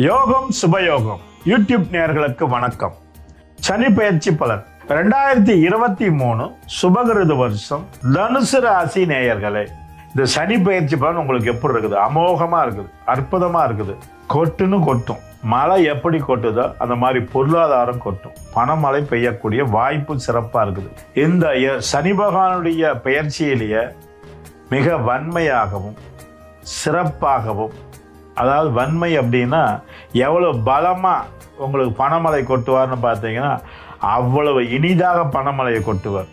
யோகம் சுபயோகம். யூடியூப் நேயர்களுக்கு வணக்கம். சனி பயிற்சி பலன். ரெண்டாயிரத்தி இருபத்தி மூணு சுபகிருது வருஷம். தனுசு ராசி நேயர்களே இந்த சனி பயிற்சி பலன் உங்களுக்கு எப்படி இருக்குது? அமோகமா இருக்குது அற்புதமா இருக்குது. கொட்டுன்னு கொட்டும். மழை எப்படி கொட்டுதோ அந்த மாதிரி பொருளாதாரம் கொட்டும். பணமழை பெய்யக்கூடிய வாய்ப்பு சிறப்பா இருக்குது. இந்த ய- சனி பகவானுடைய பெயர்ச்சியிலேயே மிக வன்மையாகவும் சிறப்பாகவும் அதாவது வன்மை அப்படின்னா எவ்வளோ பலமாக உங்களுக்கு பணமலை கொட்டுவார்னு பார்த்தீங்கன்னா அவ்வளவு இனிதாக பணமலையை கொட்டுவார்.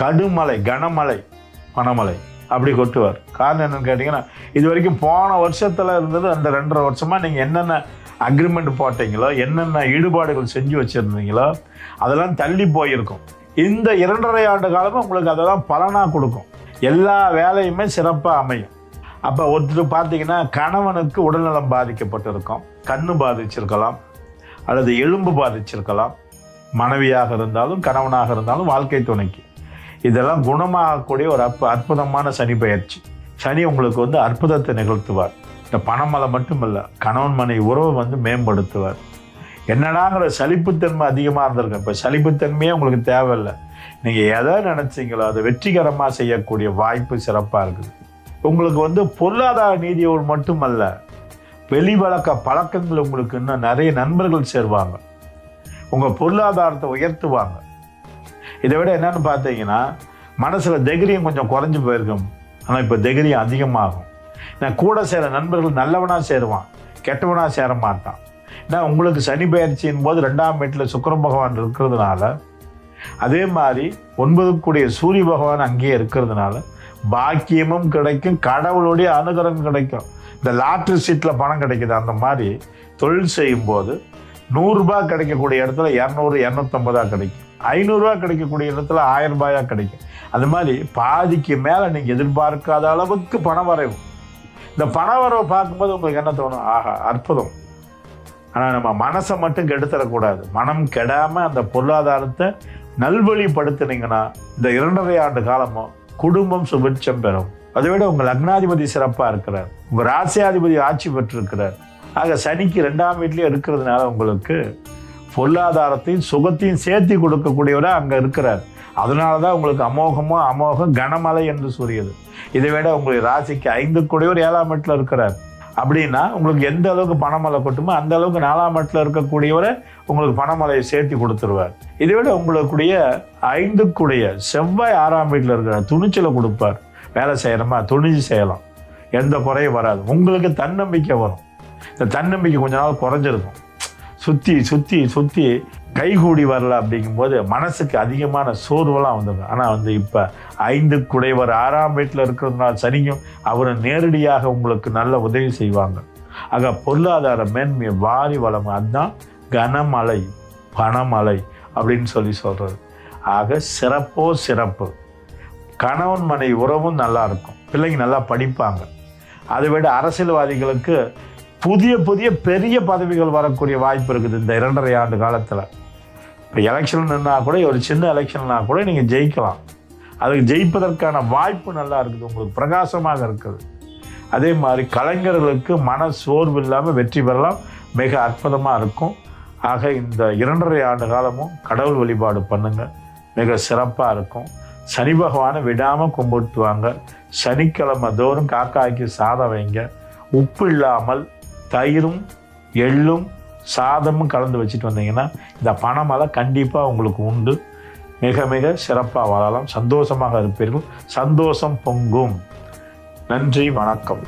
கடுமலை கனமலை பணமலை அப்படி கொட்டுவார். காரணம் என்னன்னு கேட்டிங்கன்னா இது வரைக்கும் போன வருஷத்தில் இருந்தது அந்த ரெண்டரை வருஷமாக நீங்கள் என்னென்ன அக்ரிமெண்ட் போட்டீங்களோ என்னென்ன ஈடுபாடுகள் செஞ்சு வச்சுருந்தீங்களோ அதெல்லாம் தள்ளி போயிருக்கும். இந்த இரண்டரை ஆண்டு காலமும் உங்களுக்கு அதெல்லாம் பலனாக கொடுக்கும். எல்லா வேலையுமே சிறப்பாக அமையும். அப்போ ஒருத்தர் பார்த்தீங்கன்னா கணவனுக்கு உடல்நலம் பாதிக்கப்பட்டிருக்கும் கண்ணு பாதிச்சிருக்கலாம் அல்லது எலும்பு பாதிச்சிருக்கலாம். மனைவியாக இருந்தாலும் கணவனாக இருந்தாலும் வாழ்க்கை துணைக்கு. இதெல்லாம் குணமாகக்கூடிய ஒரு அற்ப அற்புதமான சனி பயிற்சி சனி உங்களுக்கு வந்து அற்புதத்தை நிகழ்த்துவார். இந்த பணமலை மட்டும் இல்லை கணவன் மனை உறவை வந்து மேம்படுத்துவார். என்னடாங்கிற சலிப்புத்தன்மை அதிகமாக இருந்திருக்கு இப்போ சலிப்புத்தன்மையே உங்களுக்கு தேவையில்லை. நீங்கள் எதை நினச்சிங்களோ அதை வெற்றிகரமாக செய்யக்கூடிய வாய்ப்பு சிறப்பாக இருக்குது. உங்களுக்கு வந்து பொருளாதார நீதியோடு மட்டுமல்ல வெளி வழக்க பழக்கங்கள் உங்களுக்கு இன்னும் நிறைய நண்பர்கள் சேருவாங்க. உங்கள் பொருளாதாரத்தை உயர்த்துவாங்க. இதை விட என்னென்னு பார்த்தீங்கன்னா மனசில் தைரியம் கொஞ்சம் குறைஞ்சு போயிருக்கும். ஆனால் இப்போ தைரியம் அதிகமாகும். நான் கூட சேர நண்பர்கள் நல்லவனாக சேருவான் கெட்டவனாக சேர மாட்டான் ஏன்னா உங்களுக்கு சனி பயிற்சியின் போது ரெண்டாம் வீட்டில் சுக்கிர பகவான் இருக்கிறதுனால அதே மாதிரி ஒன்பது கூடிய சூரிய பகவான் அங்கேயே இருக்கிறதுனால பாக்கியமும் கிடைக்கும் கடவுளுடைய அனுகிரகம் கிடைக்கும். இந்த லாட்ரி சீட்டில் பணம் கிடைக்குது அந்த மாதிரி தொழில் செய்யும்போது நூறுரூபா கிடைக்கக்கூடிய இடத்துல இரநூறு இரநூத்தம்பதா கிடைக்கும். ஐநூறுரூவா கிடைக்கக்கூடிய இடத்துல ஆயிரம் ரூபாயா கிடைக்கும். அது மாதிரி பாதிக்கு மேலே நீங்கள் எதிர்பார்க்காத அளவுக்கு பண வரவு. இந்த பண வரவை பார்க்கும்போது உங்களுக்கு என்ன தோணும்? ஆஹா அற்புதம். ஆனால் நம்ம மனசை மட்டும் கெடுத்துடக்கூடாது மனம் கெடாமல் அந்த பொருளாதாரத்தை நல்வழிப்படுத்துனீங்கன்னா இந்த இரண்டரை ஆண்டு காலமும் குடும்பம் சுபிட்சம் பெறும். அதை விட உங்கள் லக்னாதிபதி சிறப்பாக இருக்கிறார். உங்கள் ராசியாதிபதி ஆட்சி பெற்றிருக்கிறார். ஆக சனிக்கு ரெண்டாம் வீட்லேயே இருக்கிறதுனால உங்களுக்கு பொருளாதாரத்தையும் சுகத்தையும் சேர்த்து கொடுக்கக்கூடியவராக அங்கே இருக்கிறார். அதனால தான் உங்களுக்கு அமோகமோ அமோகம் கனமழை என்று கூறியது இதை விட உங்களுடைய ராசிக்கு ஐந்து கூடியவர் ஏழாம் வீட்டில் இருக்கிறார். அப்படின்னா உங்களுக்கு எந்த அளவுக்கு பணமலை கொட்டுமோ அந்த அளவுக்கு நாலாம் இடத்துல இருக்கக்கூடியவரை உங்களுக்கு பணமலையை சேர்த்து கொடுத்துருவார். இதை விட உங்களுக்குடைய ஐந்துக்குடைய செவ்வாய் ஆறாம் வீட்டில் இருக்கிற துணிச்சலை கொடுப்பார். வேலை செய்கிறோமா துணிஞ்சு செய்யலாம். எந்த குறையும் வராது. உங்களுக்கு தன்னம்பிக்கை வரும். இந்த தன்னம்பிக்கை கொஞ்ச நாள் குறைஞ்சிருக்கும். சுற்றி சுற்றி சுற்றி கைகூடி வரல அப்படிங்கும்போது மனசுக்கு அதிகமான சோர்வெல்லாம் வந்துடும். ஆனால் வந்து இப்போ ஐந்து குடைவர் ஆறாம் வீட்டில் இருக்கிறதுனால சனியும் அவர் நேரடியாக உங்களுக்கு நல்ல உதவி செய்வாங்க. ஆக பொருளாதார மேன்மையை வாரி வளம் அதுதான் கனமலை பணமலை அப்படின்னு சொல்லி சொல்கிறது ஆக சிறப்போ சிறப்பு. கணவன் மனை உறவும் நல்லா இருக்கும். பிள்ளைங்க நல்லா படிப்பாங்க. அதை விட அரசியல்வாதிகளுக்கு புதிய புதிய பெரிய பதவிகள் வரக்கூடிய வாய்ப்பு இருக்குது இந்த இரண்டரை ஆண்டு காலத்தில். இப்போ எலெக்ஷன் நின்னா கூட ஒரு சின்ன எலெக்ஷன்னா கூட நீங்கள் ஜெயிக்கலாம். அதுக்கு ஜெயிப்பதற்கான வாய்ப்பு நல்லா இருக்குது. உங்களுக்கு பிரகாசமாக இருக்குது. அதே மாதிரி கலைஞர்களுக்கு மன சோர்வு இல்லாமல் வெற்றி பெறலாம். மிக அற்புதமாக இருக்கும். ஆக இந்த இரண்டரை ஆண்டு காலமும் கடவுள் வழிபாடு பண்ணுங்கள் மிக சிறப்பாக இருக்கும். சனி பகவானை விடாமல் கும்பிட்டுவாங்க. சனிக்கிழமை தோறும் காக்காய்க்கு சாதம் வைங்க. உப்பு இல்லாமல் தயிரும் எள்ளும் சாதமும் கலந்து வச்சுட்டு வந்தீங்கன்னா இந்த பணமலை கண்டிப்பாக உங்களுக்கு உண்டு. மிக மிக சிறப்பாக வாழலாம். சந்தோஷமாக இருப்பீர்கள். சந்தோஷம் பொங்கும். நன்றி வணக்கம்.